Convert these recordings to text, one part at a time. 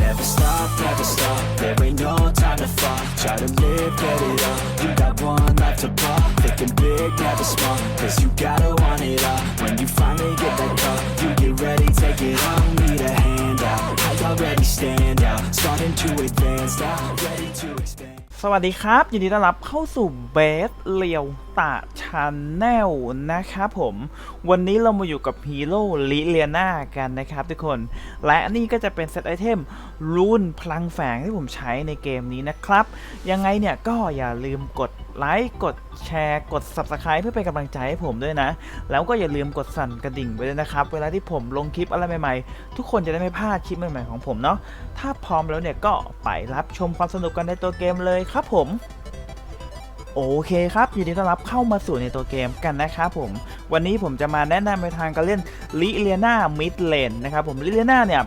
Never stop, never stop. There ain't no time to fall. Try to live, get it up. You got one life to pop. Thinking big, never small. Cause you gotta want it all. When you finally get that call, you get ready, take it on. Need a hand out. I already stand out. Starting to advance now. Ready to expand. สวัสดีครับ ยินดีต้อนรับเข้าสู่เบสเลียวตาชาแนลนะครับผม วันนี้เรามาอยู่กับฮีโร่ลิเลียนากันนะครับทุกคน และนี่ก็จะเป็นเซตไอเทมรูนพลังแฝงที่ผมใช้ในเกมนี้นะครับ ยังไงเนี่ยก็อย่าลืมกดไลค์กดแชร์กด Subscribe เพื่อเป็นกำลังใจให้ผมด้วยนะ แล้วก็อย่าลืมกดสั่นกระดิ่งไว้ด้วยนะครับ เวลาที่ผมลงคลิปอะไรใหม่ๆ ทุกคนจะได้ไม่พลาดคลิปใหม่ๆของผมเนาะถ้าพร้อมแล้วเนี่ยก็ไปรับชมความสนุกกันในตัวเกมเลยครับผม โอเคครับยินดีต้อนรับเข้ามาสู่ในตัวเกมกันนะครับผม วันนี้ผมจะมาแนะนำในทางการเล่นลิเลียนามิดเลนนะครับผมลิเลียนาเนี่ย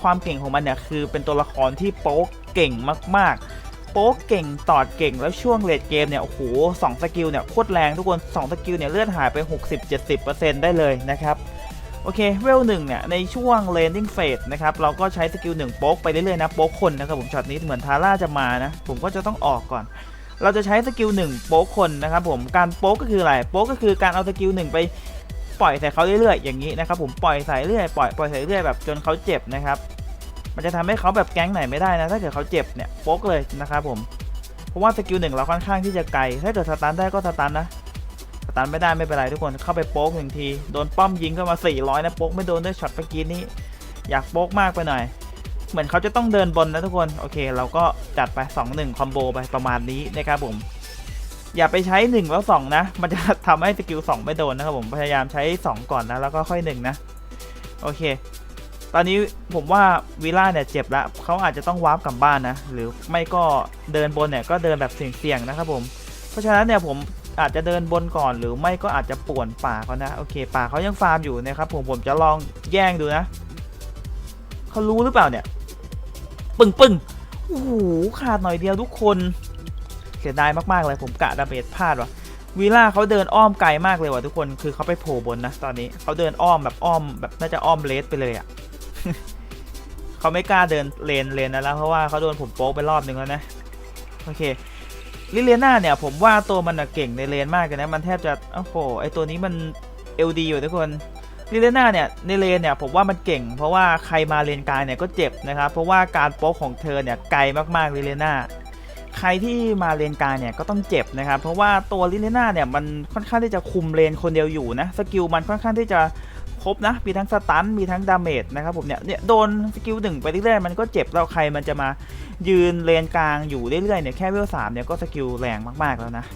ความเก่งของมันเนี่ยคือเป็นตัวละครที่โป๊กเก่งมากๆ โป๊กเก่งตอดเก่งแล้วช่วงเลดเกมเนี่ยโอ้โหสองสกิลเนี่ยโคตรแรงทุกคน2สกิลเนี่ยเลือดหายไป 60-70%ได้เลยนะครับ โอเคเวลหนึ่งเนี่ยในช่วง landing phase นะครับ เราก็ใช้สกิลหนึ่งโป๊กไปเรื่อยๆนะโป๊กคนนะครับผมช็อตนี้เหมือนทาร่าจะมานะ ผมก็จะต้องออกก่อน เราจะใช้สกิลหนึ่งโป๊กคนนะครับผมการโป๊กก็คืออะไรโป๊กก็คือการเอาสกิลหนึ่งไปปล่อยใส่เขาเรื่อยๆอย่างนี้นะครับผมปล่อยใส่เรื่อยปล่อยปล่อยใส่เรื่อยแบบจนเขาเจ็บนะครับ มันจะทำให้เขาแบบแก๊งไหนไม่ได้นะถ้าเกิดเขาเจ็บเนี่ยโป๊กเลยนะครับผมเพราะว่าสกิลหนึ่งเราค่อนข้างที่จะไกลถ้าเกิดสตันได้ก็สตันนะ ตันไม่ได้ไม่เป็นไรทุกคนเข้าไปโป๊กหนึ่งที โดนป้อมยิงเข้ามา 400 นะโป๊กไม่โดนด้วยช็อตเมื่อกี้นี้ อยากโป๊กมากไปหน่อย เหมือนเขาจะต้องเดินบนนะทุกคนโอเค เราก็จัดไป 2-1 คอมโบไปประมาณนี้นะครับผมอย่าไปใช้ 1 แล้ว 2 นะ มันจะทำให้สกิล2ไม่โดนนะครับผม พยายามใช้ 2 ก่อนนะ แล้วก็ค่อย 1 นะ โอเค ตอนนี้ผมว่าวิล่าเนี่ยเจ็บละเขาอาจจะต้องวาร์ปกลับบ้านนะ หรือไม่ก็เดินบนเนี่ยก็เดินแบบเสี่ยงๆนะครับผม เพราะฉะนั้นเนี่ยผม อาจจะเดินบนก่อนหรือไม่ก็อาจจะป่วนป่าเขานะ โอเค ป่าเขายังฟาร์มอยู่นะครับผมผมจะลองแย่งดูนะเขารู้หรือเปล่าเนี่ย ปึ้งปึ้งโอ้โหขาดหน่อยเดียวทุกคนเสียดายมากๆเลยผมกะดาเมจพลาดว่ะวีล่าเขาเดินอ้อมไกลมากเลยว่ะทุกคนคือเขาไปโผล่บนนะตอนนี้เขาเดินอ้อมแบบอ้อมแบบน่าจะอ้อมเลสไปเลยอะ่ะเขาไม่กล้าเดินเลนเลนนะแล้วเพราะว่าเขาโดนผมโป๊กไปรอบนึงแล้วนะโอเค ลิเลียนาเนี่ยผมว่าตัวมันน่ะเก่งในเลนมากเลยนะ มันแทบจะโอ้โหไอตัวนี้มันเอลดีอยู่ทุกคนลิเลนาเนี่ยในเลนเนี่ยผมว่ามันเก่ง เพราะว่าใครมาเลนกลางเนี่ยก็เจ็บนะครับ เพราะว่าการโป๊กของเธอเนี่ยไกลมากๆลิเลนาใครที่มาเลนกลางเนี่ยก็ต้องเจ็บนะครับ เพราะว่าตัวลิเลนาเนี่ยมันค่อนข้างที่จะคุมเลนคนเดียวอยู่นะสกิลมันค่อนข้างที่จะ ครบนะ มีทั้งสตัน มีทั้งดาเมจนะครับผมเนี่ย เนี่ยโดนสกิลหนึ่งไปเรื่อยๆมันก็เจ็บแล้วใครมันจะมายืนเลนกลางอยู่เรื่อยๆเนี่ยแค่เวลสามเนี่ยก็สกิลแรงมากๆแล้วนะ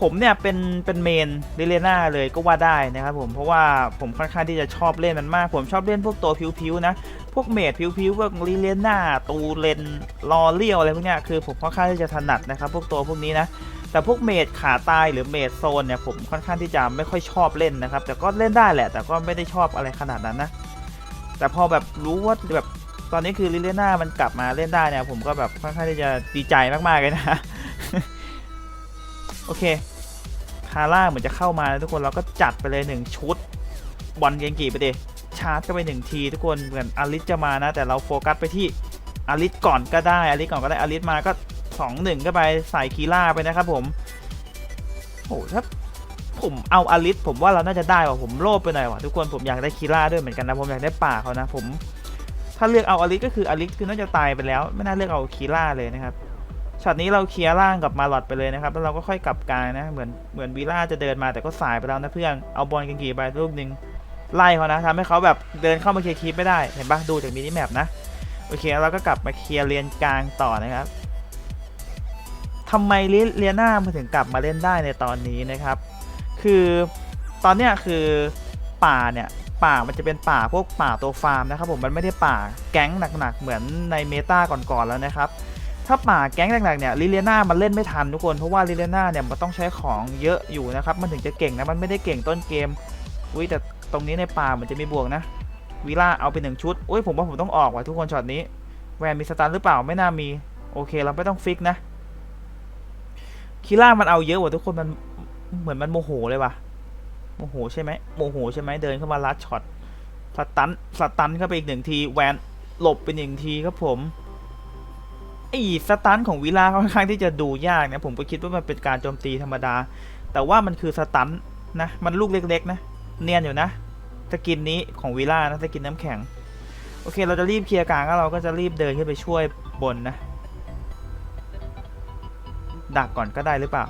ผมเนี่ยเป็นเป็นเมนลิเลน่าเลยก็ว่าได้นะครับผม เพราะว่าผมค่อนข้างที่จะชอบเล่นมันมาก ผมชอบเล่นพวกตัวผิวๆนะ พวกเมดผิวๆพวกลิเลน่าตูเลนลอเลียวอะไรพวกเนี้ยคือผมค่อนข้างที่จะถนัดนะครับพวกตัวพวกนี้นะ แต่พวกเมดขาตายหรือเมดโซนเนี่ยผมค่อนข้างที่จะไม่ค่อยชอบเล่นนะครับ แต่ก็เล่นได้แหละ แต่ก็ไม่ได้ชอบอะไรขนาดนั้นนะ แต่พอแบบรู้ว่าแบบตอนนี้คือลิเลน่ามันกลับมาเล่นได้เนี่ยผมก็แบบค่อนข้างที่จะดีใจมากๆเลยนะโอเคคาร่าเหมือนจะเข้ามาแล้วทุกคนเราก็จัดไปเลยหนึ่งชุดบอลเกงกีไปดิชาร์จก็ไปหนึ่งทีทุกคนเหมือนอลิสจะมานะ แต่เราโฟกัสไปที่อลิสก่อนก็ได้อลิสก่อนก็ได้อลิสมาก็ สองหนึ่งก็ไปใส่คีร่าไปนะครับผมโอ้ถ้าผมเอาอลิสผมว่าเราน่าจะได้ว่ะผมโลภไปหน่อยว่ะทุกคนผมอยากได้คีร่าด้วยเหมือนกันนะผมอยากได้ป่าเขานะผม ถ้าเลือกเอาอลิสก็คืออลิสคือน่าจะตายไปแล้ว ไม่น่าเลือกเอาคีร่าเลยนะครับช็อตนี้เราเคลียร์ล่างกับมาลอดไปเลยนะครับแล้วเราก็ค่อยกลับกลางนะเหมือนเหมือนวีล่าจะเดินมาแต่ก็สายไปแล้วนะเพื่อนเอาบอลกังกีไปลูกหนึ่งไล่เขานะทำให้เขาแบบเดินเข้ามาเคลียร์คีปไม่ได้เห็นปะดูจากมินิแมปนะโอเคเราก็กลับมาเคลียร์เลนกลางต่อนะครับ ทำไมลิเลียนามาถึงกลับมาเล่นได้ในตอนนี้นะครับ คือตอนเนี้ยคือป่าเนี่ยป่ามันจะเป็นป่าพวกป่าตัวฟาร์มนะครับผมมันไม่ได้ป่าแก๊งหนักๆเหมือนในเมตาก่อนๆแล้วนะครับ ถ้าป่าแก๊งหลักๆเนี่ยลิเลียนามันเล่นไม่ทันทุกคนเพราะว่าลิเลียนาเนี่ยมันต้องใช้ของเยอะอยู่นะครับมันถึงจะเก่งนะมันไม่ได้เก่งต้นเกมอุ้ยแต่ตรงนี้ในป่ามือนจะมีบวกนะวิล่าเอาไปหนึ่งชุดอุ้ยผมว่าผมต้องออกว่ะทุกคนช็อตนี้แวนมีสตันหรือเปล่าไม่น่ามีโอเคเราไม่ต้องฟิกนะ คิล่ามันเอาเยอะกว่ะทุกคนมันเหมือนมันโมโหเลยว่ะโมโหใช่ไหมโมโหใช่ไหมเดินเข้ามาลัดช็อตสตันสตันเข้าไปอีกหนึ่งทีแวนหลบไปหนึ่งทีครับผมไอ้สตันของวิลาค่อนข้างที่จะดูยากนะผมก็คิดว่ามันเป็นการโจมตีธรรมดา แต่ว่ามันคือสตันนะมันลูกเล็ก ๆ นะ เนียนอยู่นะสกินนี้ของวิลานะสกินน้ำแข็ง โอเค เราจะรีบเคลียร์กลางแล้วเราก็จะรีบเดินขึ้นไปช่วยบนนะ ดักก่อนก็ได้หรือเปล่า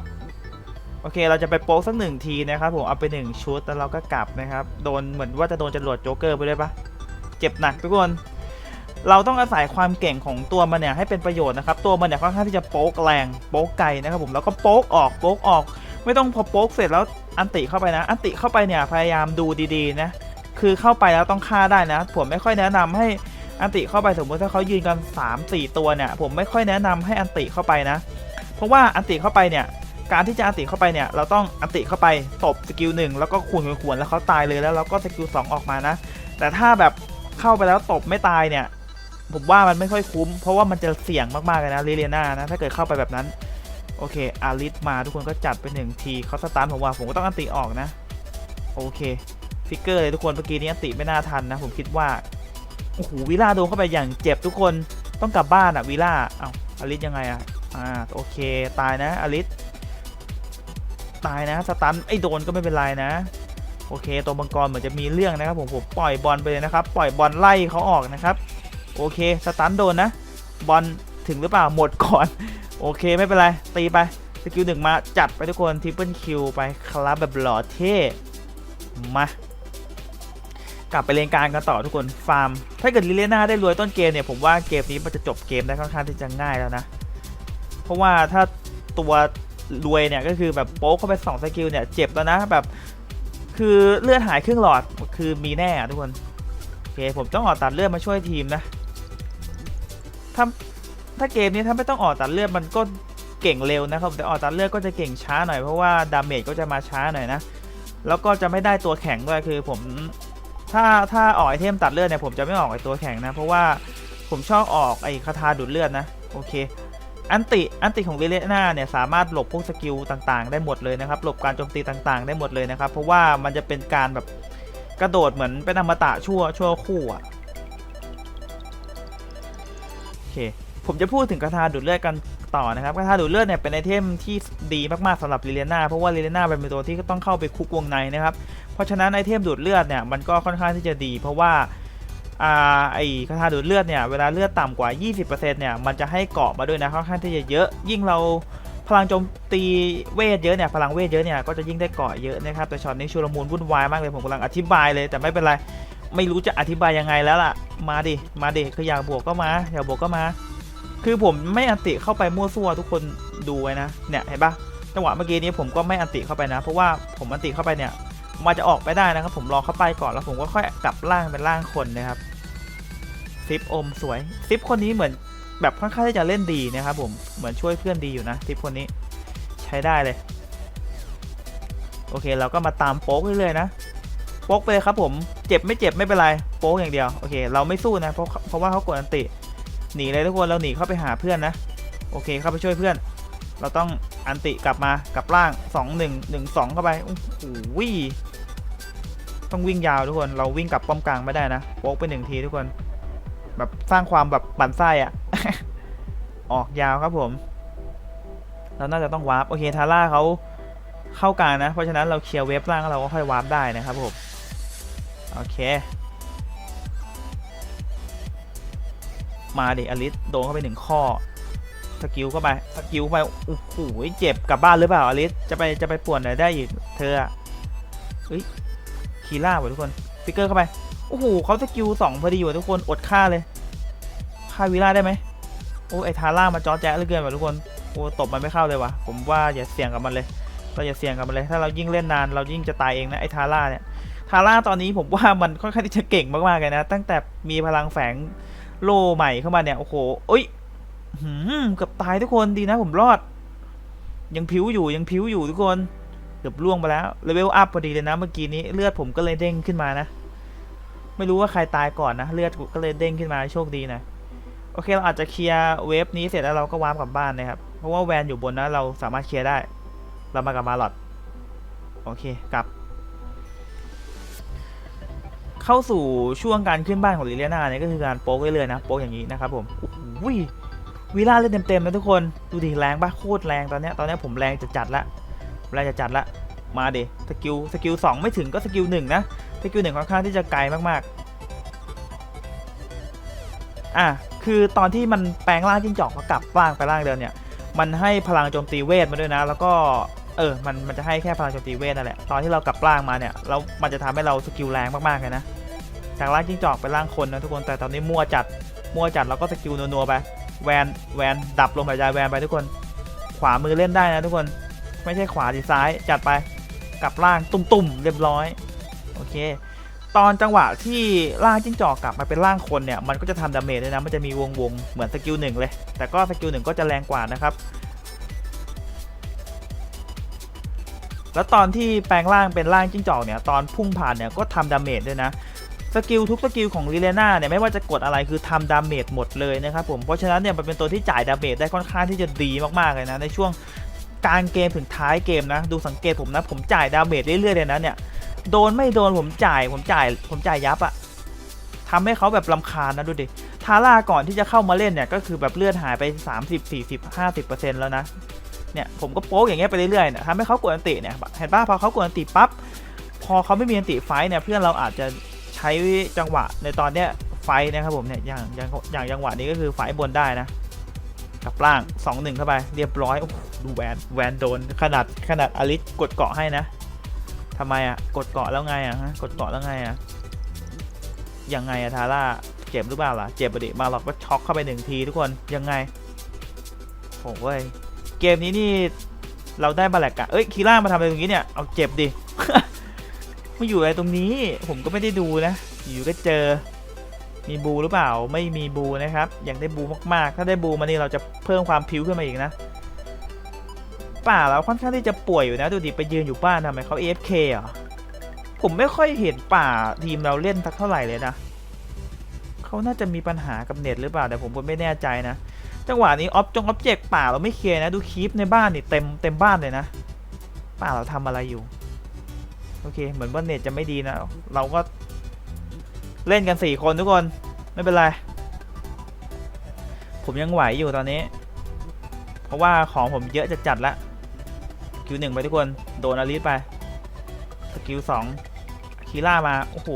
โอเค เราจะไปโป๊กสักหนึ่งทีนะครับผมเอาไปหนึ่งชุดแล้วเราก็กลับนะครับ โดนเหมือนว่าจะโดนจรวดโจ๊กเกอร์ไปด้วยปะเจ็บหนักทุกคน เราต้องอาศัยความเก่งของตัวมันเนี่ยให้เป็นประโยชน์นะครับ ตัวมันเนี่ยค่อนข้างที่จะโป๊กแรงโป๊กไกลนะครับผมแล้วก็โป๊กออกโป๊กออก ไม่ต้องพอโป๊กเสร็จแล้วอันติเข้าไปนะ อันติเข้าไปเนี่ยพยายามดูดีๆนะ คือเข้าไปแล้วต้องฆ่าได้นะ ผมไม่ค่อยแนะนำให้อันติเข้าไปสมมติถ้าเขายืนกัน 3 4 ตัวเนี่ย ผมไม่ค่อยแนะนำให้อันติเข้าไปนะ เพราะว่าอันติเข้าไปเนี่ยการที่จะอันติเข้าไปเนี่ยเราต้องอันติเข้าไปตบสกิลหนึ่งแล้วก็ขวนขวนๆแล้วเขาตายเลยแล้วเราก็สกิลสองออกมานะ แต่ถ้าแบบเข้าไปแล้วตบไม่ตายเนี่ย ผมว่ามันไม่ค่อยคุ้ม เพราะว่ามันจะเสี่ยงมากๆเลยนะลิเลียนานะถ้าเกิดเข้าไปแบบนั้น โอเคอาริสมาทุกคนก็จัดไปหนึ่งทีเขาสตาร์ทผมว่าผมก็ต้องอันติออกนะ โอเคฟิกเกอร์เลยทุกคนเมื่อกี้นี้อันติไม่น่าทันนะ ผมคิดว่าโอ้โหวิล่าโดนเข้าไปอย่างเจ็บทุกคนต้องกลับบ้านอะวิล่าเอ้าอาริสยังไงอะ อ่าโอเคตายนะอาริสตายนะสตันไอ้โดนก็ไม่เป็นไรนะ โอเคตัวมังกรเหมือนจะมีเรื่องนะครับผมผมปล่อยบอลไปเลยนะครับ ปล่อยบอลไล่เขาออกนะครับ โอเคสตันโดนนะ บอลถึงหรือเปล่าหมดก่อน โอเคไม่เป็นไร ตีไปสกิลหนึ่งมาจัดไปทุกคนทริปเปิลคิวไปคลับแบบหล่อเท่มากลับไปเลนกางกันต่อทุกคนฟาร์ม ถ้าเกิดลิเลน่าได้รวยต้นเกมเนี่ยผมว่าเกมนี้มันจะจบเกมได้ค่อนข้างที่จะง่ายแล้วนะ ราะว่าถ้าตัวรวยเนี่ยก็คือแบบโป๊กเข้าไป2สกิลเนี่ยเจ็บแล้วนะแบบ คือเลือดหายครึ่งหลอดคือมีแน่อะทุกคนโอเคผมต้องออกตัดเลือดมาช่วยทีมนะถ้าถ้าเกมนี้ถ้าไม่ต้องออกตัดเลือดมันก็เก่งเร็วนะครับแต่ออกตัดเลือดก็จะเก่งช้าหน่อยเพราะว่าดาเมจก็จะมาช้าหน่อยนะแล้วก็จะไม่ได้ตัวแข็งด้วยคือผมถ้าถ้าออกไอเทมตัดเลือดเนี่ยผมจะไม่ออกไอตัวแข็งนะ เพราะว่าผมชอบออกไอคาถาดูดเลือดนะโอเค อันติอันติของเรเลน่าเนี่ยสามารถหลบพวกสกิลต่างๆ ได้หมดเลยนะครับหลบการโจมตีต่างๆ ได้หมดเลยนะครับ เพราะว่ามันจะเป็นการแบบกระโดดเหมือนเป็นอมตะชั่วชั่วคู่อะโอเคผมจะพูดถึงคาถาดูดเลือดกันต่อนะครับคาถาดูดเลือดเนี่ยเป็นไอเทมที่ดีมากๆสำหรับลิเลียนาเพราะว่าลิเลียนาเป็นตัวที่ต้องเข้าไปคุกวงในนะครับเพราะฉะนั้นไอเทมดูดเลือดเนี่ยมันก็ค่อนข้างที่จะดี เพราะว่า ไอ้คาถาดูดเลือดเนี่ยเวลาเลือดต่ำกว่า 20%เนี่ยมันจะให้เกาะมาด้วยนะค่อนข้างที่จะเยอะ ยิ่งเราพลังโจมตีเวทเยอะเนี่ยพลังเวทเยอะเนี่ยก็จะยิ่งได้เกาะเยอะนะครับแต่ช็อตนี้ชุลมุนวุ่นวายมากเลยผมกำลังอธิบายเลย แต่ไม่เป็นไรไม่รู้จะอธิบายยังไงแล้วล่ะ มาดิมาดิคืออยากบวกก็มาอยากบวกก็มา คือผมไม่อันติเข้าไปมั่วซั่วทุกคนดูไว้นะเนี่ยเห็นปะจังหวะเมื่อกี้นี้ผมก็ไม่อันติเข้าไปนะ เพราะว่าผมอันติเข้าไปเนี่ยมันจะออกไปได้นะครับ ผมรอเข้าไปก่อนแล้วผมก็ค่อยกลับร่างเป็นร่างคนนะครับ ซิปอมสวยซิปคนนี้เหมือนแบบค่อนข้างที่จะเล่นดีนะครับผมเหมือนช่วยเพื่อนดีอยู่นะซิปคนนี้ใช้ได้เลย โอเคเราก็มาตามโป๊กเรื่อยๆนะโป๊กไปเลยครับผมเจ็บไม่เจ็บไม่เป็นไรโป๊กอย่างเดียวโอเค เราไม่สู้นะเพราะเพราะว่าเขากดอันติหนีเลยทุกคนเราหนีเข้าไปหาเพื่อนนะโอเคเข้าไปช่วยเพื่อน เราต้องอันติกลับมากลับล่าง 2 1 1 2 เข้าไปโอ้โหต้องวิ่งยาวทุกคน เราวิ่งกลับป้อมกลางไม่ได้นะโป๊กไปหนึ่งทีทุกคน แบบสร้างความแบบบั่นไส้อะ ออกยาวครับผม เราน่าจะต้องวาร์ปโอเคทาร่าเขาเข้ากลางนะ เพราะฉะนั้นเราเคลียร์เวฟล่างแล้วเราก็ค่อยวาร์ปได้นะครับผม โอเค มาดิอลิสโดนเข้าไปหนึ่งข้อสกิลเข้าไปสกิลเข้าไปโอ้โหเจ็บกลับบ้านหรือเปล่าอลิสจะไปจะไปป่วนไหนได้อีกเธออะเฮ้ยคีล่าว่ะทุกคนฟิกเกอร์เข้าไป โอ้โหเขาสกิลสองพอดีว่ะทุกคนอดฆ่าเลยฆ่าวีล่าได้ไหมโอ้ไอทาร่ามาจอแจ๊ะเหลือเกินว่ะทุกคนโอ้ตบมันไม่เข้าเลยว่ะผมว่าอย่าเสี่ยงกับมันเลยเราอย่าเสี่ยงกับมันเลย ถ้าเรายิ่งเล่นนานเรายิ่งจะตายเองนะไอทาร่าเนี่ยทาร่าตอนนี้ผมว่ามันค่อนข้างที่จะเก่งมากๆเลยนะ ตั้งแต่มีพลังแฝงโลใหม่เข้ามาเนี่ยโอ้โหเอ้ยหืมเกือบตายทุกคนดีนะผมรอด ยังผิวอยู่ยังผิวอยู่ทุกคนเกือบล่วงไปแล้วเลเวลอัพพอดีเลยนะเมื่อกี้นี้เลือดผมก็เลยเด้งขึ้นมานะ ไม่รู้ว่าใครตายก่อนนะ เลือดก็เลยเด้งขึ้นมาโชคดีนะ โอเคเราอาจจะเคลียร์เวฟนี้เสร็จแล้วเราก็วาร์ปกลับบ้านนะครับ เพราะว่าแวนอยู่บนนะเราสามารถเคลียร์ได้ เรามากับมาลอดโอเคกลับ เข้าสู่ช่วงการขึ้นบ้านของลิเลียนาเนี่ยก็คือการโป๊กเรื่อยๆนะโป๊กอย่างนี้นะครับผมโอ้โหวีล่าเล่นเต็มๆนะทุกคนดูดิแรงปะโคตรแรงตอนเนี้ยตอนเนี้ยผมแรงจะจัดละแรงจะจัดละมาเดสกิลสกิลสองไม่ถึงก็สกิลหนึ่งนะ สกิลหนึ่งค่อนข้างที่จะไกลมากๆ อะ คือตอนที่มันแปลงร่างจิ้งจอกมากลับร่างไปร่างเดิมเนี่ย มันให้พลังโจมตีเวทมาด้วยนะ แล้วก็ เออ มัน มันจะให้แค่พลังโจมตีเวทนั่นแหละ ตอนที่เรากลับร่างมาเนี่ย แล้วมันจะทำให้เราสกิลแรงมากๆเลยนะ จากร่างจิ้งจอกเป็นร่างคนนะทุกคน แต่ตอนนี้มั่วจัด มั่วจัดแล้วก็สกิลนัวๆไป แวน แวน ดับลมหายใจแวนไปทุกคน ขวามือเล่นได้นะทุกคน ไม่ใช่ขวาดีซ้าย จัดไป กลับร่างตุ่มๆ เรียบร้อย โอเค ตอนจังหวะที่ร่างจิ้งจอกกลับมาเป็นร่างคนเนี่ย มันก็จะทำดาเมจด้วยนะ มันจะมีวงวงๆเหมือนสกิลหนึ่งเลย แต่ก็สกิลหนึ่งก็จะแรงกว่านะครับ แล้วตอนที่แปลงร่างเป็นร่างจิ้งจอกเนี่ย ตอนพุ่งผ่านเนี่ยก็ทำดาเมจด้วยนะสกิลทุกสกิลของลิเลน่าเนี่ยไม่ว่าจะกดอะไรคือทำดาเมจหมดเลยนะครับผมเพราะฉะนั้นเนี่ยมันเป็นตัวที่จ่ายดาเมจได้ค่อนข้างที่จะดีมากๆเลยนะในช่วงกลางเกมถึงท้ายเกมนะ ดูสังเกตผมนะ ผมจ่ายดาเมจเรื่อยๆเลยนะเนี่ย โดนไม่โดนผมจ่ายผมจ่ายผมจ่ายยับอะทำให้เขาแบบลำคาญนะดูดิ ทาร่าก่อนที่จะเข้ามาเล่นเนี่ย ก็คือแบบเลือดหายไป 30 40 50 แล้วนะ เนี่ยผมก็โป๊กอย่างเงี้ยไปเรื่อยๆนี่ยทำให้เขากดอันติเนี่ยเห็นป่ะพอเขากดอันติปั๊บ พอเขาไม่มีอันติไฟเนี่ยเพื่อนเราอาจจะใช้จังหวะในตอนเนี้ยไฟนะครับผมเนี่ยอย่างอย่างอย่างจังหวะนี้ก็คือไฟบนได้นะกับล่าง2-1เข้าไปเรียบร้อยโอ้ดูแวนแวนโดนขนาดขนาดอลิสกดเกาะให้นะ ทำไมอะ กดเกาะแล้วไงอะฮะ กดเกาะแล้วไงอะ ยังไงอะทาร่า เจ็บหรือเปล่าล่ะ เจ็บปะดิมาหรอกก็ช็อกเข้าไปหนึ่งทีทุกคน ยังไงโอ้ยเกมนี้นี่เราได้บาแลกอะเอ้ย คีร่ามาทำอะไรตรงนี้เนี่ย เอาเจ็บดิมาอยู่อะไรตรงนี้ ผมก็ไม่ได้ดูนะ อยู่ก็เจอ มีบูหรือเปล่า ไม่มีบูนะครับ อยากได้บูมากๆ ถ้าได้บูมานี่เราจะเพิ่มความพิ้วขึ้นมาอีกนะ ป่าเราค่อนข้างที่จะป่วยอยู่นะดูดิไปยืนอยู่บ้านทำไมเขา AFK เหรอผมไม่ค่อยเห็นป่าทีมเราเล่นสักเท่าไหร่เลยนะเขาน่าจะมีปัญหากับเน็ตหรือเปล่าแต่ผมก็ไม่แน่ใจนะ จังหวะนี้ออบจงออบเจกต์ป่าเราไม่เคลียร์นะ ดูคลิปในบ้านนี่เต็มเต็มบ้านเลยนะ ป่าเราทำอะไรอยู่ โอเค เหมือนว่าเน็ตจะไม่ดีนะ เราก็เล่นกันสี่คนทุกคนไม่เป็นไร ผมยังไหวอยู่ตอนนี้ เพราะว่าของผมเยอะจะจัดละ คิวหนึ่งไปทุกคน โดนอลิสไปสกิลสองคีล่ามา โอ้โห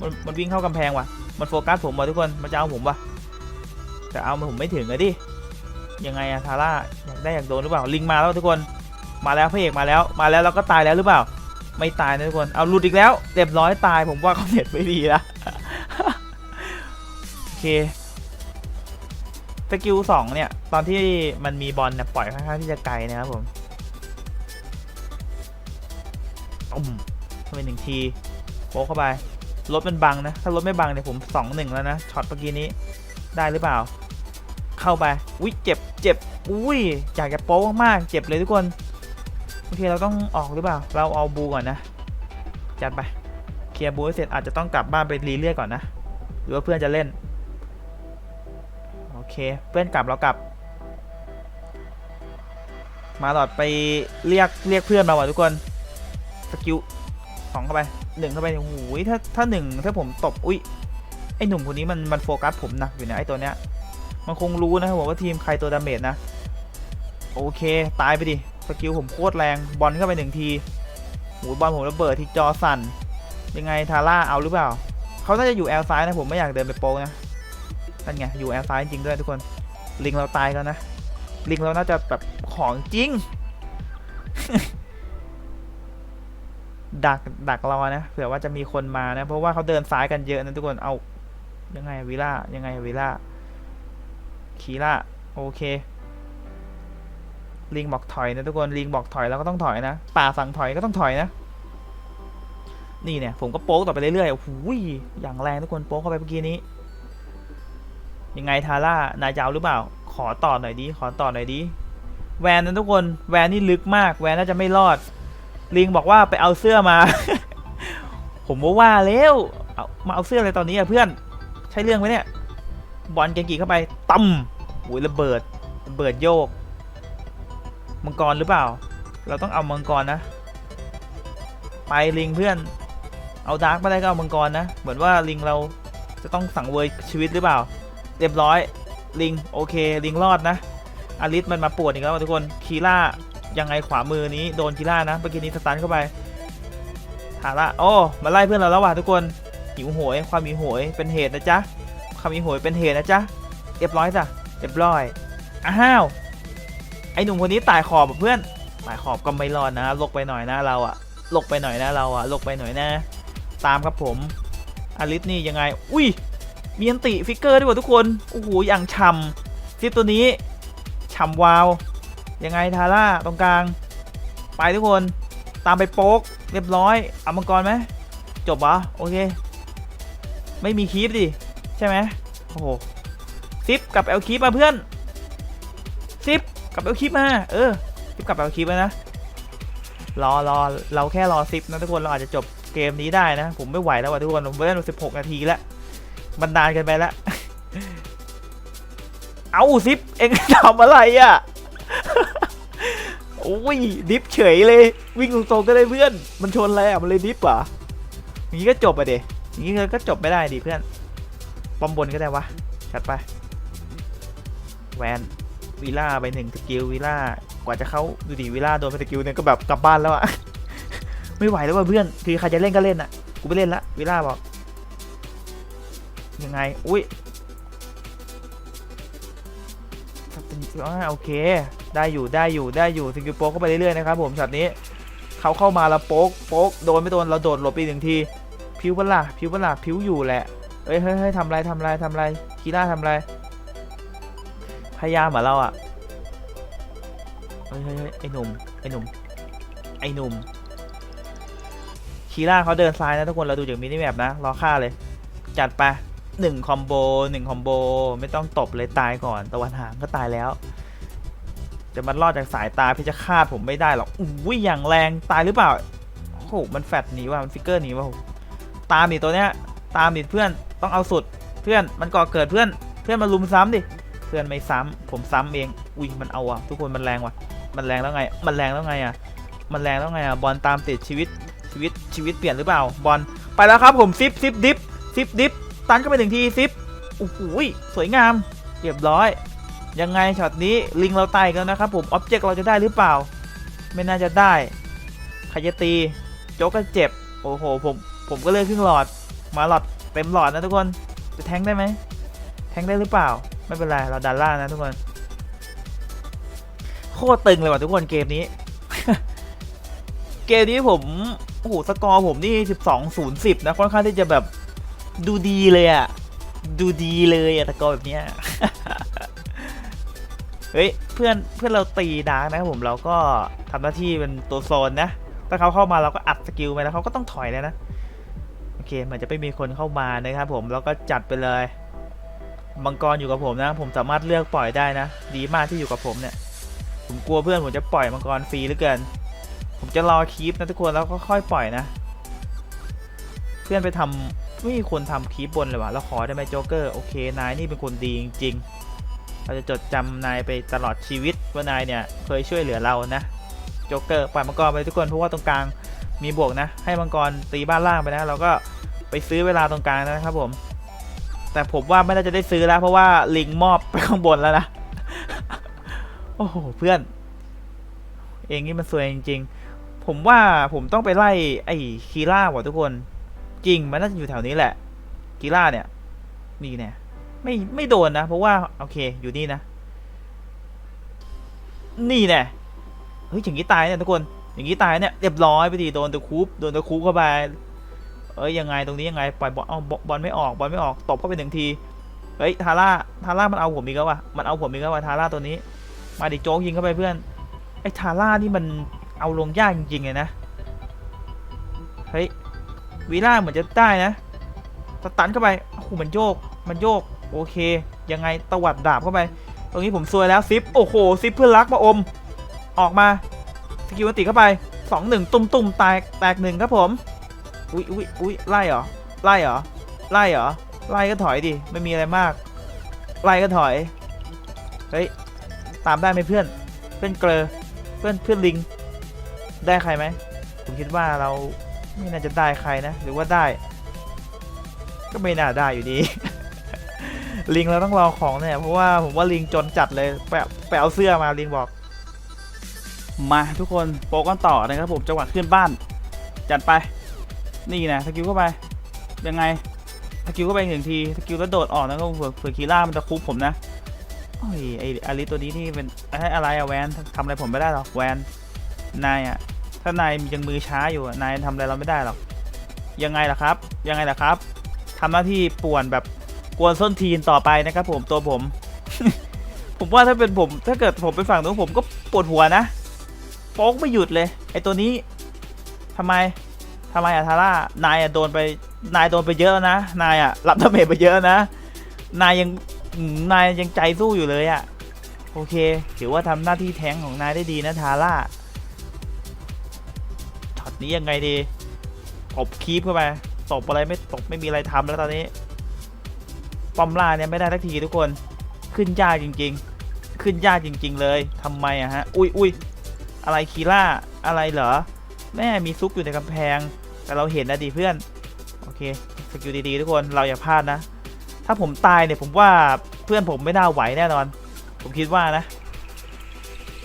มันมันวิ่งเข้ากำแพงว่ะ มันโฟกัสผมว่ะทุกคน มันจะเอาผมว่ะ แต่เอาผมไม่ถึงเลยดิ ยังไงอะทาร่าอยากได้อยากโดนหรือเปล่า ลิงมาแล้วทุกคน มาแล้วพระเอกมาแล้ว มาแล้วเราก็ตายแล้วหรือเปล่า ไม่ตายนะทุกคน เอาหลุดอีกแล้วเรียบร้อยตาย ผมว่าเขาเน็ตไม่ดีละโอเคสกิลสองเนี่ย ตอนที่มันมีบอลเนี่ยปล่อยค่อนข้างที่จะไกลนะครับผม ไปหนึ่งทีโป๊เข้าไปรถมันบังนะ ถ้ารถไม่บังเนี่ยผมสองหนึ่งแล้วนะช็อตเมื่อกี้นี้ได้หรือเปล่า เข้าไปอุ้ยเจ็บเจ็บอุ้ยอยากจะโป๊มากๆเจ็บเลยทุกคนโอเคเราต้องออกหรือเปล่า เราเอาบูก่อนนะจัดไปเคลียร์บูเสร็จอาจจะต้องกลับบ้านไปรีเลือดก่อนนะหรือว่าเพื่อนจะเล่นโอเคเพื่อนกลับเรากลับ มาหลอดไปเรียกเรียกเพื่อนมาว่ะทุกคนสกิล สองเข้าไปหนึ่งเข้าไปโอ้โหถ้าถ้าหนึ่งถ้าผมตบอุ้ยไอหนุ่มคนนี้มันมันโฟกัสผมหนักอยู่นะไอตัวเนี้ยมันคงรู้นะครับว่าทีมใครตัวดาเมจนะ โอเค ตายไปดิสกิลผมโคตรแรงบอลเข้าไปหนึ่งทีโหบอลผมระเบิดที่จอสั่นยังไงทาร่าเอาหรือเปล่าเขาน่าจะอยู่แอลซ้ายนะผมไม่อยากเดินไปโป๊กนะนั่นไงอยู่แอลซ้ายจริงด้วยทุกคนลิงเราตายแล้วนะลิงเราน่าจะแบบของจริง ดักดักเรานะเผื่อว่าจะมีคนมานะ เพราะว่าเขาเดินซ้ายกันเยอะนะทุกคนเอายังไงวิล่ายังไงวิล่าคีล่าโอเค ลิงบอกถอยนะทุกคนลิงบอกถอยแล้วก็ต้องถอยนะป่าสั่งถอยก็ต้องถอยนะนี่เนี่ยผมก็โป๊กต่อไปเรื่อยๆโอ้โหอย่างแรงทุกคนโป๊กเข้าไปเมื่อกี้นี้ ยังไงทาร่านายจะเอาหรือเปล่าขขอต่อหน่อยดีขอต่อหน่อยดีแวนนะทุกคนแวนนี่ลึกมากแวนน่าจะไม่รอด ลิงบอกว่าไปเอาเสื้อมา ผมว่าว่าแล้วเอามาเอาเสื้ออะไรตอนนี้อะเพื่อน ใช่เรื่องไหมเนี่ย บอลเกงกีเข้าไปตั้มโอ้ยระเบิดระเบิดโยก มังกรหรือเปล่า เราต้องเอามังกรนะ ไปลิงเพื่อน เอาดาร์กมาได้ก็เอามังกรนะ เหมือนว่าลิงเราจะต้องสั่งเวยชีวิตหรือเปล่า เรียบร้อย ลิงโอเค ลิงรอดนะอาริสมันมาปวดอีกแล้วทุกคนคีล่า ยังไงขวามือนี้โดนคีล่านะเมื่อกี้นี้สตันเข้าไปหาละโอ้มาไล่เพื่อนเราแล้วว่ะทุกคนหิวโหยความหิวโหยเป็นเหตุนะจ๊ะความหิวโหยเป็นเหตุนะจ๊ะเรียบร้อยจ้ะเรียบร้อยอ้าวไอหนุ่มคนนี้ตายขอบเพื่อนตายขอบก็ไม่รอดนะลกไปหน่อยนะเราอะลกไปหน่อยนะเราอะลกไปหน่อยนะ ตามครับผมอาริสนี่ยังไง อุ้ยมีอันติฟิกเกอร์ด้วยว่ะทุกคนโอ้โหอย่างฉ่ำซิปตัวนี้ฉ่ำวาว ยังไงทาร่าตรงกลาง ไปทุกคนตามไปโป๊กเรียบร้อยเอามังกรไหมจบวะโอเค ไม่มีคีปดิ ใช่ไหมโอ้โหซิปกับเอลคีปมาเพื่อนซิปกับเอลคีปมาเออซิปกับเอลคีปนะรอรอเราแค่รอซิปนะทุกคนเราอาจจะจบเกมนี้ได้นะ ผมไม่ไหวแล้วว่ะทุกคนผมเล่นมาสิบหกนาทีแล้วมันนานเกันไปแล้วเอาซิปเอ็งทำอะไรอะ โอ้ยดิฟเฉยเลย วิ่งตรงๆก็ได้เพื่อน มันชนอะไรอะมันเลยดิฟเหรออย่างนี้ก็จบอะเดอย่างนี้ก็จบไม่ได้ดิเพื่อนปอมบนก็ได้วะชัดไป แวนวิล่าไปหนึ่งสกิลวิล่ากว่าจะเข้าดูดิวิล่าโดนไปสกิลเนี่ยก็แบบกลับบ้านแล้วอะไม่ไหวแล้วว่ะเพื่อน คือใครจะเล่นก็เล่นอะ กูไม่เล่นละวิล่าบอก ยังไง อุ้ย อ่าโอเค ได้อยู่ได้อยู่ได้อยู่สกิลโป๊กเข้าไปเรื่อยๆนะครับผมช็อตนี้เขาเข้ามาแล้วโป๊กโป๊กโดนไม่โดนเราโดดหลบไปอีกหนึ่งทีพิวเปล่าพิวเปล่าพิวอยู่แหละเอ้ยเฮ้ยเฮ้ยทำไรทำไรทำไรคีร่าทำไรพยายามเหรอเราอะเฮ้ยเฮ้ยเฮ้ยไอ้หนุ่มไอ้หนุ่มไอ้หนุ่มคีร่าเขาเดินซ้ายนะทุกคนเราดูจากมินิแมปนะรอฆ่าเลย จัดไป หนึ่งคอมโบหนึ่งคอมโบไม่ต้องตบเลยตายก่อนตะวันหางก็ตายแล้วจะมันรอดจากสายตาพี่จะฆ่าผมไม่ได้หรอกอุ้ยอย่างแรงตายหรือเปล่าโอ้โหมันแฟดหนีว่ะมันฟิกเกอร์หนีว่ะตามดิตัวเนี้ย ตามดิเพื่อนต้องเอาสุดเพื่อนมันก่อเกิดเพื่อน เพื่อนมาลุมซ้ำดิเพื่อนไม่ซ้ำผมซ้ำเองอุ้ยมันเอาอะทุกคนมันแรงว่ะ มันแรงแล้วไง มันแรงแล้วไงอะมันแรงแล้วไงอะบอลตามติดชีวิตชีวิตชีวิตเปลี่ยนหรือเปล่าบอลไปแล้วครับผมซิปซิปดิฟซิปดิฟ ตันเข้าไปถึงทีซิปโอ้โหสวยงามเรียบร้อย ยังไงช็อตนี้ลิงเราตายกันนะครับผม ออบเจกต์เราจะได้หรือเปล่า ไม่น่าจะได้ใครจะตี โจ๊กก็เจ็บ โอ้โห ผม ผมก็เลือกครึ่งหลอด มาหลอดเต็มหลอดนะทุกคน จะแทงได้ไหม แทงได้หรือเปล่า ไม่เป็นไร เราดันล่านะทุกคน โคตรตึงเลยว่ะทุกคนเกมนี้ เกมนี้ผม โอ้โห สกอร์ผมนี่ 12 0 10 นะ ค่อนข้างที่จะแบบ ดูดีเลยอะดูดีเลยอะสกอแบบเนี้ยเฮ้ยเพื่อนเพื่อนเราตีดาร์กนะครับผมเราก็ทำหน้าที่เป็นตัวโซนนะถ้าเขาเข้ามาเราก็อัดสกิลไปแล้วเขาก็ต้องถอยเลยนะโอเคมันจะไม่มีคนเข้ามานะครับผมเราก็จัดไปเลยมังกรอยู่กับผมนะ ผมสามารถเลือกปล่อยได้นะ ดีมากที่อยู่กับผมเนี่ย ผมกลัวเพื่อนผมจะปล่อยมังกรฟรีหลือเกิน ผมจะรอคีปนะทุกคนแล้วก็ค่อยปล่อยนะ เพื่อนไปทำไม่มีคนทำคีปบนเลยว่ะเราขอได้ไหมโจ๊กเกอร์โอเคนายนี่เป็นคนดีจริงๆเราจะจดจำนายไปตลอดชีวิตว่านายเนี่ยเคยช่วยเหลือเรานะโจ๊กเกอร์ปล่อยมังกรไปทุกคนเพราะว่าตรงกลางมีบวกนะ ให้มังกรตีบ้านล่างไปนะเราก็ไปซื้อเวลาตรงกลางนะครับผม แต่ผมว่าไม่น่าจะได้ซื้อแล้ว เพราะว่าลิงมอบไปข้างบนแล้วนะโอ้โหเพื่อน เองนี่มันสวยจริงๆผมว่าผมต้องไปไล่ไอ้คีร่าว่ะทุกคน จริงมันน่าจะอยู่แถวนี้แหละคีร่าเนี่ยนี่เนี่ยไม่ไม่โดนนะ เพราะว่าโอเคอยู่นี่นะ นี่แน่เฮ้ยอย่างนี้ตายเนี่ยทุกคนอย่างนี้ตายเนี่ยเรียบร้อยไปดีโดนตะคูบโดนตะคูบเข้าไปเอ้ยยังไงตรงนี้ยังไงปล่อยบอลเอาบอลบอลไม่ออกบอลไม่ออกตบเข้าไปหนึ่งทีเฮ้ยทาร่าทาร่ามันเอาผมอีกแล้ววะมันเอาผมอีกแล้ววะทาร่าตัวนี้ มาดิโจ๊กยิงเข้าไปเพื่อนไอ้ทาร่านี่มันเอาลงยากจริงๆเลยนะเฮ้ย วีล่าเหมือนจะได้นะสตันเข้าไปโอ้โหมันโยก มันโยก โอเค ยังไงตวัดดาบเข้าไป ตรงนี้ผมซวยแล้วซิป โอ้โห ซิปเพื่อนรักมาอม ออกมา สกิลอันติเข้าไปสองหนึ่งตุ่มตุ่มแตก แตกหนึ่งครับผม อุ้ยอุ้ยอุ้ยไล่เหรอ ไล่เหรอ ไล่เหรอ ไล่ก็ถอยดิ ไม่มีอะไรมาก ไล่ก็ถอย เฮ้ย ตามได้ไหมเพื่อน เพื่อนเกลอ เพื่อนเพื่อนลิง ได้ใครไหม ผมคิดว่าเรา ไม่น่าจะได้ใครนะ หรือว่าได้ ก็ไม่น่าได้อยู่ดี ลิงเราต้องรอของเนี่ย เพราะว่าผมว่าลิงจนจัดเลยไปไปเอาเสื้อมาลิงบอก มาทุกคนโปรกันต่อนะครับผมจังหวะขึ้นบ้าน จัดไป นี่นะสกิลเข้าไป ยังไงสกิลเข้าไปหนึ่งทีสกิลแล้วโดดออกนะก็เผื่อเผื่อคีร่ามันจะคุบผมนะโอ้ยไออาริตัวนี้นี่เป็นอ้อะไรอะแวนทำอะไรผมไม่ได้หรอกแวนนายอะ ถ้านายยังมือช้าอยู่นายทำอะไรเราไม่ได้หรอก ยังไงล่ะครับ ยังไงล่ะครับทำหน้าที่ป่วนแบบกวนส้นทีนต่อไปนะครับผมตัวผม ผมว่าถ้าเป็นผม ถ้าเกิดผมเป็นฝั่งนู้นผมก็ปวดหัวนะโป๊กไม่หยุดเลยไอตัวนี้ทำไมทำไมอะทาร่านายอะโดนไปนายโดนไปเยอะแล้วนะนายอะรับดาเมจไปเยอะนะ นายยังนายยังใจสู้อยู่เลยอะโอเค ถือว่าทำหน้าที่แทงของนายได้ดีนะทาร่า นี้ยังไงดีตบคีบเข้าไปตบอะไรไม่ตบไม่มีอะไรทำแล้วตอนนี้ปอมล่าเนี่ยไม่ได้ทักทีทุกคนขึ้นยากจริง ๆ ขึ้นยากจริง ๆ เลยทำไมอะฮะอุ้ยอุ้ยอะไรคีล่าอะไรเหรอ แม่มีซุกอยู่ในกำแพง แต่เราเห็นนะดิเพื่อนโอเคสกิลดีๆทุกคนเราอย่าพลาดนะ ถ้าผมตายเนี่ยผมว่าเพื่อนผมไม่น่าไหวแน่นอน ผมคิดว่านะ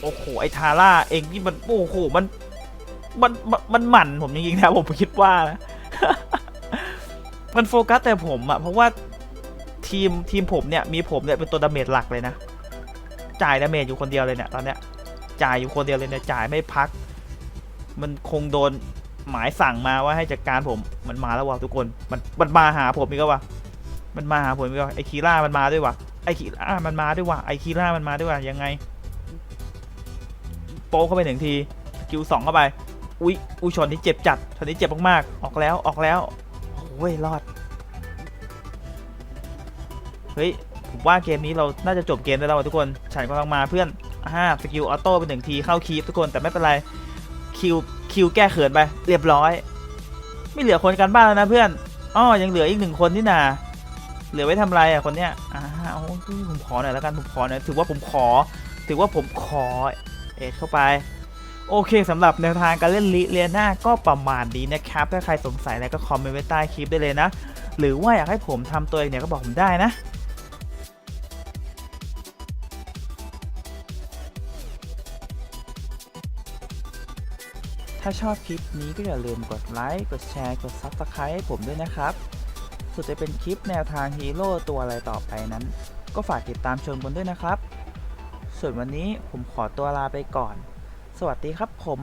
โอ้โหไอทาร่าเองนี่มันโอ้โหมัน มันมันหมั่นผมจริงๆนะผมคิดว่านะมันโฟกัสแต่ผมอะเพราะว่าทีมทีมผมเนี่ยมีผมเนี่ยเป็นตัวดาเมจหลักเลยนะ จ่ายดาเมจอยู่คนเดียวเลยเนี่ยตอนเนี้ยจ่ายอยู่คนเดียวเลยเนี่ยจ่ายไม่พัก มันคงโดนหมายสั่งมาว่าให้จัดการผมมันมาแล้ววะทุกคนมันมันมาหาผมอีกแล้ววะมันมาหาผมอีกแล้วไอคีร่ามันมาด้วยวะไอคีร่ามันมาด้วยวะไอคีร่ามันมาด้วยวะยังไง โป๊เข้าไปหนึ่งทีสกิลสองเข้าไป อุ้ยอุ้ยชนนี้เจ็บจัดชอนนี้เจ็บมากๆออกแล้วออกแล้วโอ้ยรอด เฮ้ยผมว่าเกมนี้เราน่าจะจบเกมได้แล้วทุกคนฉันกำลังมาเพื่อนอ่าสกิลออโต้เป็นหนึ่งทีเข้าคีฟทุกคนแต่ไม่เป็นไรคิวคิวแก้เขินไปเรียบร้อย ไม่เหลือคนกันบ้านแล้วนะเพื่อนอ้อยังเหลืออีกหนึ่งคนนี่นาเหลือไว้ทำอะไรอะคนเนี้ยอ่าโอ้ยผมขอหน่อยแล้วกันผมขอหน่อยถือว่าผมขอ ถือว่าผมขอเอ็ดเข้าไป โอเคสำหรับแนวทางการเล่นลิเลียนาก็ประมาณนี้นะครับ ถ้าใครสงสัยอะไรก็คอมเมนต์ไว้ใต้คลิปได้เลยนะ หรือว่าอยากให้ผมทำตัวเองเนี่ยก็บอกผมได้นะถ้าชอบคลิปนี้ก็อย่าลืมกดไลค์ กดแชร์ กด Subscribe ให้ผมด้วยนะครับส่วนจะเป็นคลิปแนวทางฮีโร่ตัวอะไรต่อไปนั้น ก็ฝากติดตามชมกันด้วยนะครับ ส่วนวันนี้ผมขอตัวลาไปก่อน สวัสดีครับผม